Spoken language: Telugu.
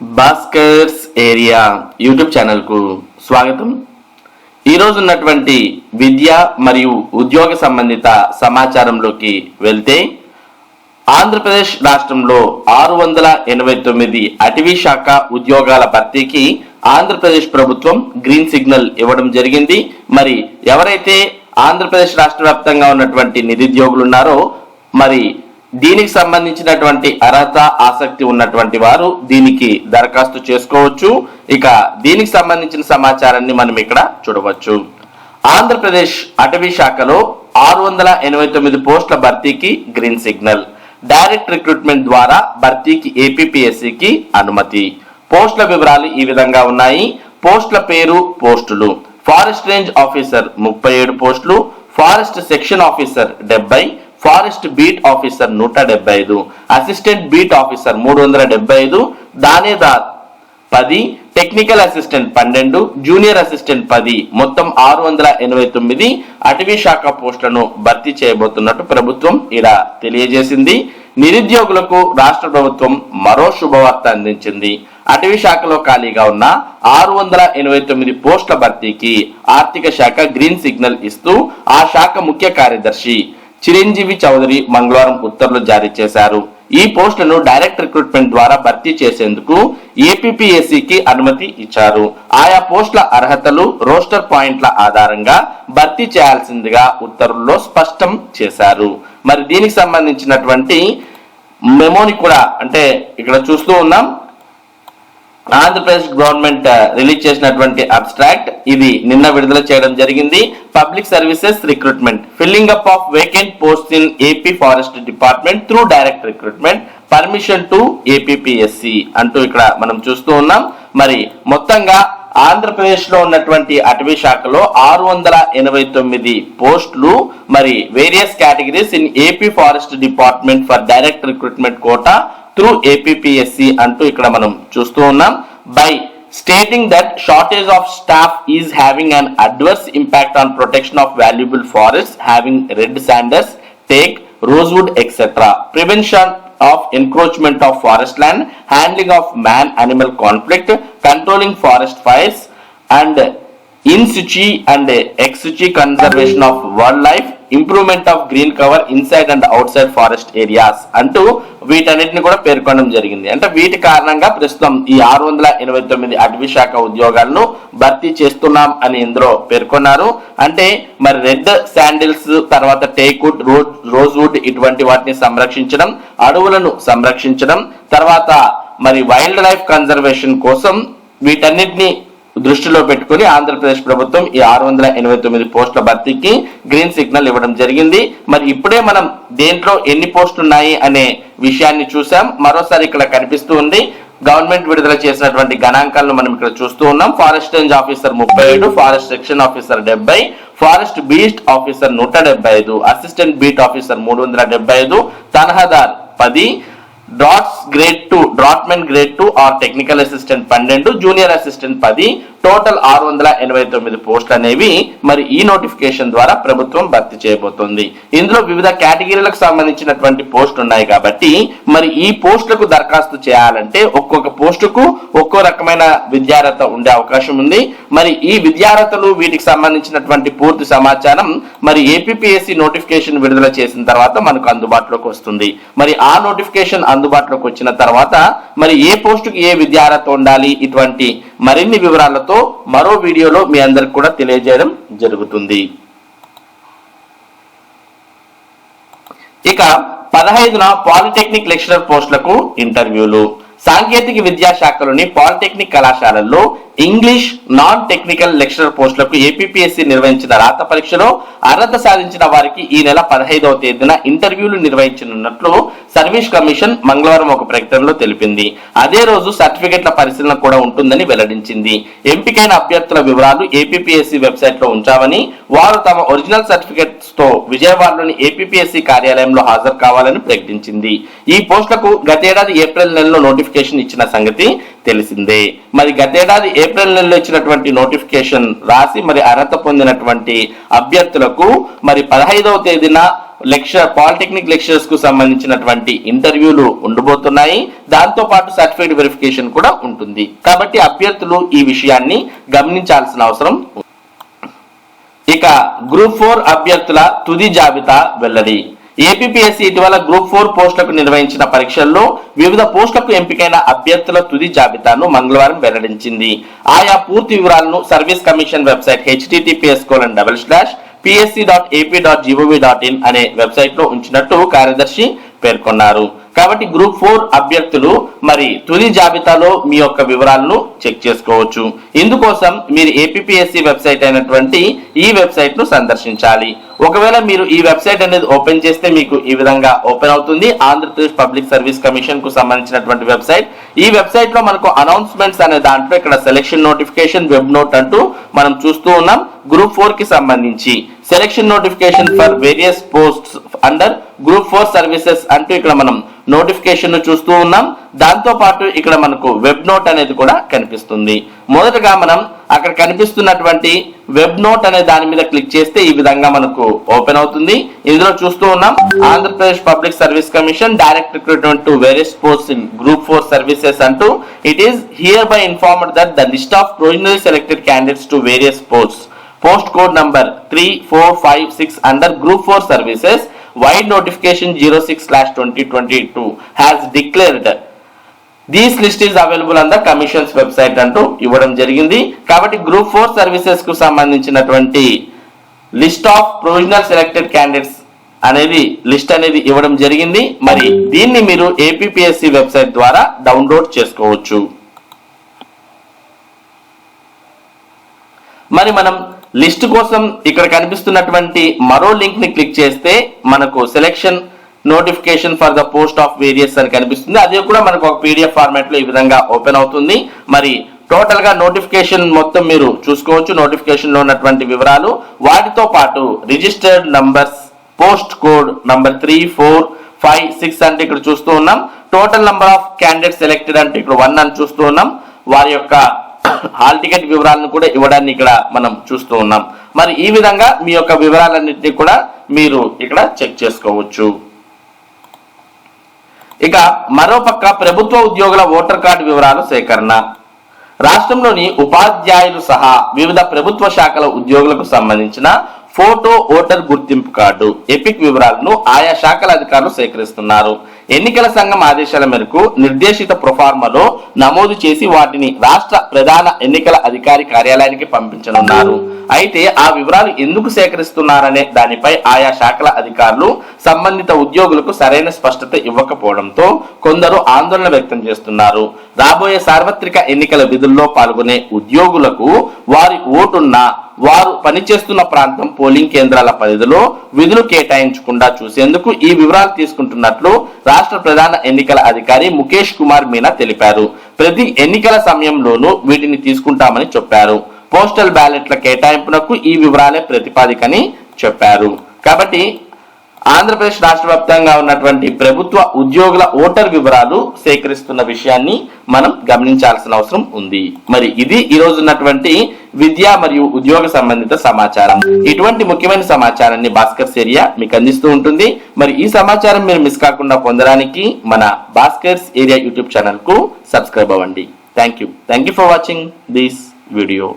భాస్కర్స్ ఏరియా యూట్యూబ్ ఛానల్కు స్వాగతం. ఈరోజు ఉన్నటువంటి విద్య మరియు ఉద్యోగ సంబంధిత సమాచారంలోకి వెళ్తే ఆంధ్రప్రదేశ్ రాష్ట్రంలో ఆరు వందల ఎనభై తొమ్మిది అటవీ శాఖ ఉద్యోగాల భర్తీకి ఆంధ్రప్రదేశ్ ప్రభుత్వం గ్రీన్ సిగ్నల్ ఇవ్వడం జరిగింది. మరి ఎవరైతే ఆంధ్రప్రదేశ్ రాష్ట్ర వ్యాప్తంగా ఉన్నటువంటి నిరుద్యోగులు ఉన్నారో మరి దీనికి సంబంధించినటువంటి అర్హత ఆసక్తి ఉన్నటువంటి వారు దీనికి దరఖాస్తు చేసుకోవచ్చు. ఇక దీనికి సంబంధించిన సమాచారాన్ని మనం ఇక్కడ చూడవచ్చు. ఆంధ్రప్రదేశ్ అటవీ శాఖలో ఆరు వందల ఎనభై తొమ్మిది పోస్టుల భర్తీకి గ్రీన్ సిగ్నల్. డైరెక్ట్ రిక్రూట్మెంట్ ద్వారా భర్తీకి ఏపీపీఎస్సికి అనుమతి. పోస్టుల వివరాలు ఈ విధంగా ఉన్నాయి. పోస్టుల పేరు పోస్టులు. ఫారెస్ట్ రేంజ్ ఆఫీసర్ ముప్పై ఏడు పోస్టులు. ఫారెస్ట్ సెక్షన్ ఆఫీసర్ డెబ్బై. ఫారెస్ట్ బీట్ ఆఫీసర్ నూట డెబ్బై ఐదు అసిస్టెంట్ బీట్ ఆఫీసర్ మూడు వందల డెబ్బై ఐదు దానేదార్ పది టెక్నికల్ అసిస్టెంట్ పన్నెండు జూనియర్ అసిస్టెంట్ పది మొత్తం ఆరు వందల ఎనభై తొమ్మిది అటవీ శాఖ పోస్టులను భర్తీ చేయబోతున్నట్టు ప్రభుత్వం ఇలా తెలియజేసింది. నిరుద్యోగులకు రాష్ట్ర ప్రభుత్వం మరో శుభవార్త అందించింది. అటవీ శాఖలో ఖాళీగా ఉన్న ఆరు వందల ఎనభై తొమ్మిది పోస్టుల భర్తీకి ఆర్థిక శాఖ గ్రీన్ సిగ్నల్ ఇస్తూ ఆ శాఖ ముఖ్య కార్యదర్శి చిరంజీవి చౌదరి మంగళవారం ఉత్తర్వులు జారీ చేశారు. ఈ పోస్టులను డైరెక్ట్ రిక్రూట్మెంట్ ద్వారా భర్తీ చేసేందుకు ఏపీపీఎస్సికి అనుమతి ఇచ్చారు. ఆయా పోస్టుల అర్హతలు రోస్టర్ పాయింట్ల ఆధారంగా భర్తీ చేయాల్సిందిగా ఉత్తర్వుల్లో స్పష్టం చేశారు. మరి దీనికి సంబంధించినటువంటి మెమోని కూడా అంటే ఇక్కడ చూస్తూ ఉన్నాం. ఆంధ్రప్రదేశ్ గవర్నమెంట్ రిలీజ్ చేసినటువంటి అబ్స్ట్రాక్ట్ ఇది నిన్న విడుదల చేయడం జరిగింది. Public services recruitment filling up of vacant post in AP forest department through direct recruitment permission to APPSC అంటూ ఇక్కడ మనం చూస్తూ ఉన్నాం. మరి మొత్తంగా ఆంధ్రప్రదేశ్లో ఉన్నటువంటి అటవీ శాఖలో ఆరు వందల ఎనభై తొమ్మిది పోస్టులు మరి various categories in AP forest department for direct recruitment quota through APSC అంటూ ఇక్కడ మనం చూస్తూ ఉన్నాం. By stating that shortage of staff is having an adverse impact on protection of valuable forest having red sanders teak rosewood etcetera prevention of encroachment of forest land handling of man animal conflict controlling forest fires and in situ and ex situ conservation of wild life improvement of green cover inside and outside forest areas అంటూ వీటన్నిటిని కూడా పేర్కొనడం జరిగింది. అంటే వీటి కారణంగా ప్రస్తుతం ఈ ఆరు వందల ఎనభై తొమ్మిది అటవీ శాఖ ఉద్యోగాలను భర్తీ చేస్తున్నాం అని ఇందులో పేర్కొన్నారు. అంటే మరి రెడ్ శాండిల్స్ తర్వాత టేక్వుడ్ రోజ్ రోజ్వుడ్ ఇటువంటి వాటిని సంరక్షించడం అడవులను సంరక్షించడం తర్వాత మరి వైల్డ్ లైఫ్ కన్జర్వేషన్ కోసం వీటన్నిటిని దృష్టిలో పెట్టుకుని ఆంధ్రప్రదేశ్ ప్రభుత్వం ఈ ఆరు వందల ఎనభై తొమ్మిది పోస్టుల భర్తీకి గ్రీన్ సిగ్నల్ ఇవ్వడం జరిగింది. మరి ఇప్పుడే మనం దేంట్లో ఎన్ని పోస్టులు ఉన్నాయి అనే విషయాన్ని చూసాం. మరోసారి ఇక్కడ కనిపిస్తూ ఉంది. గవర్నమెంట్ విడుదల చేసినటువంటి గణాంకాలను మనం ఇక్కడ చూస్తూ ఉన్నాం. ఫారెస్ట్ రేంజ్ ఆఫీసర్ ముప్పై ఏడు ఫారెస్ట్ సెక్షన్ ఆఫీసర్ డెబ్బై ఫారెస్ట్ బీస్ట్ ఆఫీసర్ నూట డెబ్బై ఐదు అసిస్టెంట్ బీట్ ఆఫీసర్ మూడు వందల డెబ్బై ఐదు తనహాదార్ పది draughts grade two draughtsmen grade two or technical assistant పన్నెండు జూనియర్ అసిస్టెంట్ పది టోటల్ ఆరు వందల ఎనభై తొమ్మిది పోస్టులు అనేవి మరి ఈ నోటిఫికేషన్ ద్వారా ప్రభుత్వం భర్తీ చేయబోతోంది. ఇందులో వివిధ కేటగిరీలకు సంబంధించినటువంటి పోస్టులు ఉన్నాయి కాబట్టి మరి ఈ పోస్టులకు దరఖాస్తు చేయాలంటే ఒక్కొక్క పోస్టుకు ఒక్కో రకమైన విద్యార్హత ఉండే అవకాశం ఉంది. మరి ఈ విద్యార్హతలు వీటికి సంబంధించినటువంటి పూర్తి సమాచారం మరి ఏపీఎస్సి నోటిఫికేషన్ విడుదల చేసిన తర్వాత మనకు అందుబాటులోకి వస్తుంది. మరి ఆ నోటిఫికేషన్ అందుబాటులోకి వచ్చిన తర్వాత మరి ఏ పోస్టుకి ఏ విద్యార్హత ఉండాలి? ఇటువంటి మరిన్ని వివరాలతో మరో వీడియోలో మీ అందరికి కూడా తెలియజేయడం జరుగుతుంది. ఇక పదహైదున పాలిటెక్నిక్ లెక్చరర్ పోస్టులకు ఇంటర్వ్యూలు. సాంకేతిక విద్యా శాఖలోని పాలిటెక్నిక్ కళాశాలల్లో ఇంగ్లీష్ నాన్ టెక్నికల్ లెక్చరర్ పోస్టులకు ఏపీఎస్సి నిర్వహించిన రాత పరీక్షలో అర్హత సాధించిన వారికి ఈ నెల పదహైదవ తేదీన ఇంటర్వ్యూలు నిర్వహించనున్నట్లు సర్వీస్ కమిషన్ మంగళవారం ఒక ప్రకటనలో తెలిపింది. అదే రోజు సర్టిఫికెట్ల పరిశీలన కూడా ఉంటుందని వెల్లడించింది. ఎంపికైన అభ్యర్థుల వివరాలు ఏపీఎస్సి వెబ్సైట్లో ఉంచామని వారు తమ ఒరిజినల్ సర్టిఫికెట్స్తో విజయవాడలోని ఏపీఎస్సి కార్యాలయంలో హాజరు కావాలని ప్రకటించింది. ఈ పోస్టులకు గతేడాది ఏప్రిల్ నెలలో నోటిఫికేషన్ ఇచ్చిన సంగతి తెలిసిందే. మరి గతేడాది ఏప్రిల్ నెలలో ఇచ్చినటువంటి నోటిఫికేషన్ రాసి మరి అర్హత పొందినటువంటి అభ్యర్థులకు మరి పదహైదవ తేదీన లెక్చర్ పాలిటెక్నిక్ లెక్చరర్స్కు సంబంధించినటువంటి ఇంటర్వ్యూలు ఉండబోతున్నాయి. దాంతో పాటు సర్టిఫికేట్ వెరిఫికేషన్ కూడా ఉంటుంది. కాబట్టి అభ్యర్థులు ఈ విషయాన్ని గమనించాల్సిన అవసరం ఇక గ్రూప్ ఫోర్ అభ్యర్థుల తుది జాబితా వెల్లడి. ఏపీఎస్సీ ఇటీవల గ్రూప్ ఫోర్ పోస్టులకు నిర్వహించిన పరీక్షల్లో వివిధ పోస్టులకు ఎంపికైన అభ్యర్థుల తుది జాబితాను మంగళవారం వెల్లడించింది. ఆయా పూర్తి వివరాలను service commission website HTTPS colon double slash PSC dot AP dot GOV dot in అనే వెబ్సైట్లో ఉంచినట్టు కార్యదర్శి పేర్కొన్నారు. కాబట్టి గ్రూప్ ఫోర్ అభ్యర్థులు మరి తుది జాబితాలో మీ యొక్క వివరాలను చెక్ చేసుకోవచ్చు. ఇందుకోసం మీరు ఏపీఎస్సి వెబ్సైట్ అయినటువంటి ఈ వెబ్సైట్ను సందర్శించాలి. ఒకవేళ మీరు ఈ వెబ్సైట్ అనేది ఓపెన్ చేస్తే మీకు ఈ విధంగా ఓపెన్ అవుతుంది. ఆంధ్రప్రదేశ్ పబ్లిక్ సర్వీస్ కమిషన్కు సంబంధించినటువంటి వెబ్సైట్. ఈ వెబ్సైట్లో మనకు అనౌన్స్మెంట్స్ అనే దాంట్లో ఇక్కడ సెలక్షన్ నోటిఫికేషన్ వెబ్ నోట్ అంటూ మనం చూస్తూ ఉన్నాం. గ్రూప్ ఫోర్కి సంబంధించి. Selection notification for various posts under group four services అంటూ ఇక్కడ మనం నోటిఫికేషన్ను చూస్తూ ఉన్నాం. దాంతో పాటు ఇక్కడ మనకు వెబ్ నోట్ అనేది కూడా కనిపిస్తుంది. మొదటగా మనం అక్కడ కనిపిస్తున్నటువంటి వెబ్ నోట్ అనే దాని మీద క్లిక్ చేస్తే ఈ విధంగా మనకు ఓపెన్ అవుతుంది. ఇందులో చూస్తూ ఉన్నాం Andhra Pradesh public service commission direct recruitment to various post in group four services అంటూ it is hereby informed that the list of provisionary selected candidates to various post post code number three four five six under group four services vide notification zero six slash twenty twenty two has declared these list is available on the commission's website అంటూ ఇవ్వడం జరిగింది. కాబట్టి గ్రూప్ ఫోర్ సర్వీసెస్కు సంబంధించినటువంటి list of provisional selected candidates అనేది లిస్ట్ అనేది ఇవ్వడం జరిగింది. మరి దీన్ని మీరు ఏపీఎస్సి వెబ్సైట్ ద్వారా డౌన్లోడ్ చేసుకోవచ్చు. మరి మనం లిస్ట్ కోసం ఇక్కడ కనిపిస్తున్నటువంటి మరో లింక్ని క్లిక్ చేస్తే మనకు selection notification for the post of various అని కనిపిస్తుంది. అది కూడా మనకు ఒక పీడిఎఫ్ ఫార్మాట్లో ఈ విధంగా ఓపెన్ అవుతుంది. మరి టోటల్గా నోటిఫికేషన్ మొత్తం మీరు చూసుకోవచ్చు. నోటిఫికేషన్లో ఉన్నటువంటి వివరాలు. వాటితో పాటు registered numbers post code number three four five six అంటే ఇక్కడ చూస్తూ ఉన్నాం. Total number of candidate selected అంటే ఇక్కడ వన్ అని చూస్తూ ఉన్నాం. వారి యొక్క హాల్ టికెట్ వివరాలను కూడా ఇవ్వడాన్ని ఇక్కడ మనం చూస్తూ ఉన్నాం. మరి ఈ విధంగా మీ యొక్క వివరాలన్నింటినీ కూడా మీరు ఇక్కడ చెక్ చేసుకోవచ్చు. ఇక మరోపక్క ప్రభుత్వ ఉద్యోగుల ఓటర్ కార్డు వివరాలు సేకరణ. రాష్ట్రంలోని ఉపాధ్యాయులు సహా వివిధ ప్రభుత్వ శాఖల ఉద్యోగులకు సంబంధించిన ఫోటో ఓటర్ గుర్తింపు కార్డు ఎపిక్ వివరాలను ఆయా శాఖల అధికారులు సేకరిస్తున్నారు. ఎన్నికల సంఘం ఆదేశాల మేరకు నిర్దేశిత ప్రొఫార్మలో నమోదు చేసి వాటిని రాష్ట్ర ప్రధాన ఎన్నికల అధికారి కార్యాలయానికి పంపించనున్నారు. అయితే ఆ వివరాలు ఎందుకు సేకరిస్తున్నారనే దానిపై ఆయా శాఖల అధికారులు సంబంధిత ఉద్యోగులకు సరైన స్పష్టత ఇవ్వకపోవడంతో కొందరు ఆందోళన వ్యక్తం చేస్తున్నారు. రాబోయే సార్వత్రిక ఎన్నికల విధుల్లో పాల్గొనే ఉద్యోగులకు వారి ఓటున్న వారు పనిచేస్తున్న ప్రాంతం పోలింగ్ కేంద్రాల పరిధిలో విధులు కేటాయించకుండా చూసేందుకు ఈ వివరాలు తీసుకుంటున్నట్లు రాష్ట్ర ప్రధాన ఎన్నికల అధికారి ముఖేష్ కుమార్ మీనా తెలిపారు. ప్రతి ఎన్నికల సమయంలోనూ వీటిని తీసుకుంటామని చెప్పారు. పోస్టల్ బ్యాలెట్ల కేటాయింపునకు ఈ వివరాలే ప్రతిపాదికని చెప్పారు. కాబట్టి ఆంధ్రప్రదేశ్ రాష్ట్ర వ్యాప్తంగా ఉన్నటువంటి ప్రభుత్వ ఉద్యోగుల ఓటర్ వివరాలు సేకరిస్తున్న విషయాన్ని మనం గమనించాల్సిన అవసరం ఉంది. మరి ఇది ఈ రోజు ఉన్నటువంటి విద్య మరియు ఉద్యోగ సంబంధిత సమాచారం. ఇటువంటి ముఖ్యమైన సమాచారాన్ని భాస్కర్ ఏరియా మీకు అందిస్తూ ఉంటుంది. మరి ఈ సమాచారం మీరు మిస్ కాకుండా పొందడానికి మన భాస్కర్స్ ఏరియా యూట్యూబ్ ఛానల్కు సబ్స్క్రైబ్ అవ్వండి. Thank you thank you for watching this video.